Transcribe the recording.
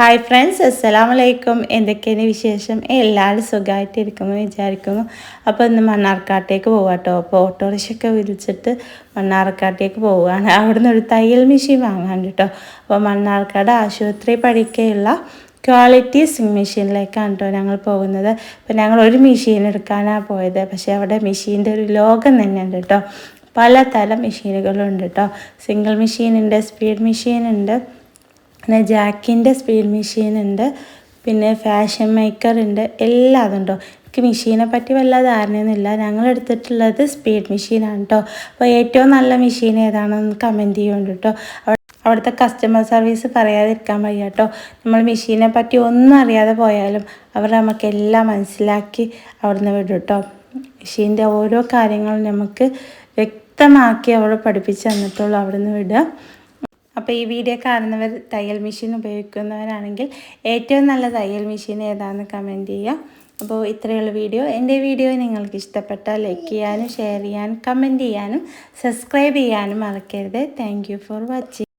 Hi friends അസ്സലാമു വലൈക്കും എന്തൊക്കെയാണ് വിശേഷം? എല്ലാവരും സുഖമായിട്ടിരിക്കുമെന്ന് വിചാരിക്കുന്നു. അപ്പോൾ ഇന്ന് മണ്ണാർക്കാട്ടേക്ക് പോകാം കേട്ടോ. അപ്പോൾ ഓട്ടോറിക്ഷയൊക്കെ വിളിച്ചിട്ട് മണ്ണാർക്കാട്ടേക്ക് പോവുകയാണ്. അവിടുന്ന് ഒരു തയ്യൽ മെഷീൻ വാങ്ങാൻ കേട്ടോ. അപ്പോൾ മണ്ണാർക്കാട് ആശുപത്രി പഠിക്കുകയുള്ള ക്വാളിറ്റി സിങ് മെഷീനിലേക്കാണ് കേട്ടോ ഞങ്ങൾ പോകുന്നത്. അപ്പോൾ ഞങ്ങൾ ഒരു മെഷീൻ എടുക്കാനാണ് പോയത്. പക്ഷേ അവിടെ മെഷീന്റെ ഒരു ലോകം തന്നെയുണ്ട് കേട്ടോ. പലതരം മെഷീനുകളുണ്ട് കേട്ടോ. സിംഗിൾ മെഷീനുണ്ട് സ്പീഡ് മെഷീനുണ്ട് പിന്നെ ജാക്കിന്റെ സ്പീഡ് മെഷീൻ ഉണ്ട് പിന്നെ ഫാഷൻ മേക്കർ ഉണ്ട് എല്ലാം അതുണ്ടോ? എനിക്ക് മെഷീനെ പറ്റി വല്ല ധാരണയൊന്നുമില്ല ഞങ്ങൾ എടുത്തിട്ടുള്ളത് സ്പീഡ് മെഷീനാണ് കേട്ടോ അപ്പോൾ ഏറ്റവും നല്ല മെഷീൻ ഏതാണെന്ന് കമന്റ് ചെയ്യുന്നുണ്ട് കേട്ടോ അവിടുത്തെ കസ്റ്റമർ സർവീസ് പറയാതിരിക്കാൻ വയ്യ കേട്ടോ നമ്മൾ മെഷീനെ പറ്റി ഒന്നും അറിയാതെ പോയാലും അവർ നമുക്ക് എല്ലാം മനസ്സിലാക്കി അവിടുന്ന് വിടും കേട്ടോ മെഷീന്റെ ഓരോ കാര്യങ്ങളും നമുക്ക് വ്യക്തമാക്കി അവൾ പഠിപ്പിച്ച് തന്നിട്ടുള്ളൂ അവിടുന്ന് വിടുക. അപ്പോൾ ഈ വീഡിയോ കാണുന്നവർ തയ്യൽ മെഷീൻ ഉപയോഗിക്കുന്നവരാണെങ്കിൽ ഏറ്റവും നല്ല തയ്യൽ മെഷീൻ ഏതാണെന്ന് കമന്റ് ചെയ്യുക അപ്പോൾ ഇത്രയുള്ള വീഡിയോ എന്റെ വീഡിയോ നിങ്ങൾക്ക് ഇഷ്ടപ്പെട്ടാൽ ലൈക്ക് ചെയ്യാനും ഷെയർ ചെയ്യാനും കമന്റ് ചെയ്യാനും സബ്സ്ക്രൈബ് ചെയ്യാനും മറക്കരുത്. Thank for watching